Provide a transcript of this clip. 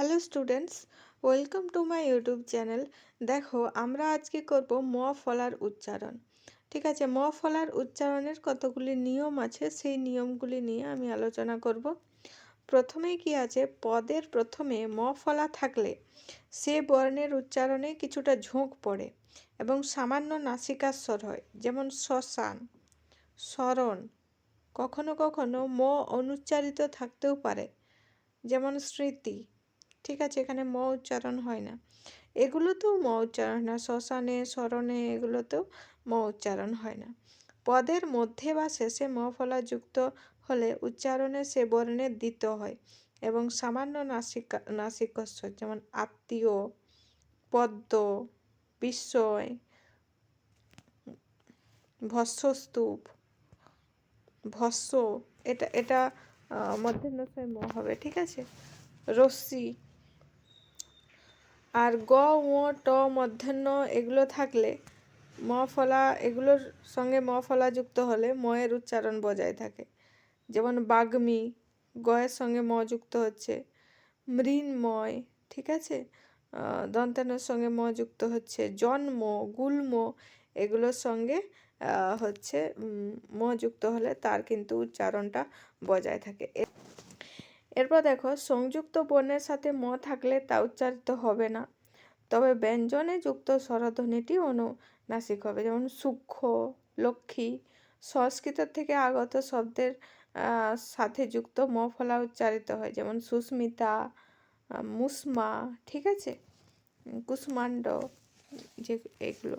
Hello students, welcome to my YouTube channel. দেখো, আমরা আজকে করব ম ফলার উচ্চারণ। ঠিক আছে, ম ফলার উচ্চারণের কতগুলি নিয়ম আছে, সেই নিয়মগুলি নিয়ে আমি আলোচনা করব। প্রথমেই কি আছে, পদের প্রথমে ম ফলা থাকলে সে বর্ণের উচ্চারণে কিছুটা ঝোঁক পড়ে এবং সামান্য নাসিকার স্বর হয়, যেমন শ্মশান, স্মরণ। কখনো কখনো ম অনুচ্চারিত থাকতেও পারে, যেমন স্মৃতি। ঠিক আছে, এখানে ম উচ্চারণ হয় না। এগুলোতেও ম উচ্চারণ না, শ্মশানে, স্মরণে এগুলোতেও ম উচ্চারণ হয় না। পদের মধ্যে বা শেষে ম ফলা যুক্ত হলে উচ্চারণে সে বর্ণে দিত হয় এবং সামান্য নাসিকা নাসিকস্বর যেমন আত্মীয়, পদ্ম, বিস্ময় ভস্যস্তূপ ভস্য এটা এটা মধ্যাহ্নশয় ম হবে, ঠিক আছে? রশ্মি আর গ ও ট, মধ্যাহ্ন এগুলো থাকলে ম ফলা এগুলোর সঙ্গে ম ফলা যুক্ত হলে ময়ের উচ্চারণ বজায় থাকে। যেমন বাগ্মি গয়ের সঙ্গে ম যুক্ত হচ্ছে। মৃন্ময়, ঠিক আছে? দন্তানোর সঙ্গে ম যুক্ত হচ্ছে। জন্ম, গুল্ম এগুলোর সঙ্গে হচ্ছে ম যুক্ত হলে তার কিন্তু উচ্চারণটা বজায় থাকে। এরপর দেখো, সংযুক্ত বর্ণের সাথে ম থাকলে তা উচ্চারিত হবে না। তবে ব্যঞ্জনে যুক্ত স্বরধ্বনিটি অনুনাসিক হবে। যেমন সূক্ষ্ম, লক্ষ্মী, সংস্কৃত থেকে আগত শব্দের সাথে যুক্ত ম ফলা উচ্চারিত হয়। যেমন সুস্মিতা মুসমা, ঠিক আছে? কুষ্মাণ্ড, যে এগুলো।